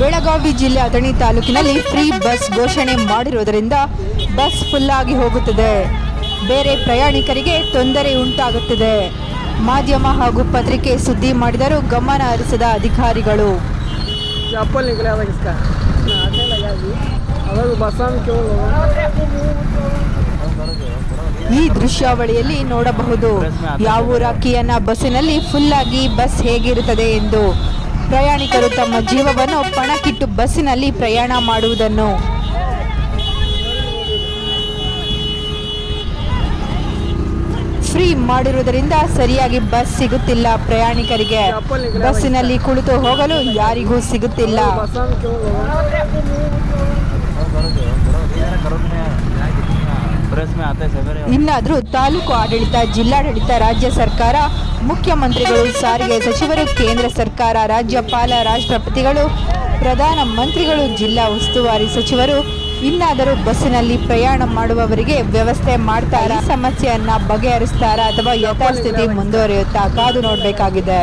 ಬೆಳಗಾವಿ ಜಿಲ್ಲೆ ಅಥಣಿ ತಾಲೂಕಿನಲ್ಲಿ free bus ಘೋಷಣೆ ಮಾಡಿರುವುದರಿಂದ ಬಸ್ ಫುಲ್ ಆಗಿ ಹೋಗುತ್ತದೆ ಬೇರೆ ಪ್ರಯಾಣಿಕರಿಗೆ ತೊಂದರೆ ಉಂಟಾಗುತ್ತದೆ ಮಾಧ್ಯಮ ಹಾಗೂ ಪತ್ರಿಕೆ ಸುದ್ದಿ ಮಾಡಿದರೂ ಗಮನ ಹರಿಸದ ಅಧಿಕಾರಿಗಳು चप्पल निकला था किसका आने लगा जी अगर बसा में क्यों ಈ ದೃಶ್ಯಾವಳಿಯಲ್ಲಿ ನೋಡಬಹುದು ಯಾವೂರ ಕಿಯನ ಬಸ್ಸಿನಲ್ಲಿ ಫುಲ್ ಆಗಿ ಬಸ್ ಹೇಗಿರುತ್ತದೆ ಎಂದು ಪ್ರಯಾಣಿಕರು ತಮ್ಮ ಜೀವವನ್ನು ಪಣಕ್ಕಿಟ್ಟು ಬಸ್ಸಿನಲ್ಲಿ ಪ್ರಯಾಣ ಮಾಡುವುದನ್ನು. ಫ್ರೀ ಮಾಡಿರುವುದರಿಂದ ಸರಿಯಾಗಿ ಬಸ್ ಸಿಗುತ್ತಿಲ್ಲ ಪ್ರಯಾಣಿಕರಿಗೆ. ಬಸ್ಸಿನಲ್ಲಿ ಕುಳಿತು ಹೋಗಲು ಯಾರಿಗೂ ಸಿಗುತ್ತಿಲ್ಲ. ಇನ್ನಾದರೂ ತಾಲೂಕು ಆಡಳಿತ, ಜಿಲ್ಲಾಡಳಿತ, ರಾಜ್ಯ ಸರ್ಕಾರ ಮುಖ್ಯಮಂತ್ರಿಗಳು, ಸಾರಿಗೆ ಸಚಿವರು, ಕೇಂದ್ರ ಸರ್ಕಾರ, ರಾಜ್ಯಪಾಲ, ರಾಷ್ಟ್ರಪತಿಗಳು, ಪ್ರಧಾನ ಮಂತ್ರಿಗಳು, ಜಿಲ್ಲಾ ಉಸ್ತುವಾರಿ ಸಚಿವರು, ಇನ್ನಾದರೂ ಬಸ್ಸಿನಲ್ಲಿ ಪ್ರಯಾಣ ಮಾಡುವವರಿಗೆ ವ್ಯವಸ್ಥೆ ಮಾಡ್ತಾರಾ ಸಮಸ್ಯೆಯನ್ನ ಬಗೆಹರಿಸ್ತಾರಾ ಅಥವಾ ಯಥಾಸ್ಥಿತಿ ಮುಂದುವರಿಯುತ್ತಾ ಕಾದು ನೋಡಬೇಕಾಗಿದೆ.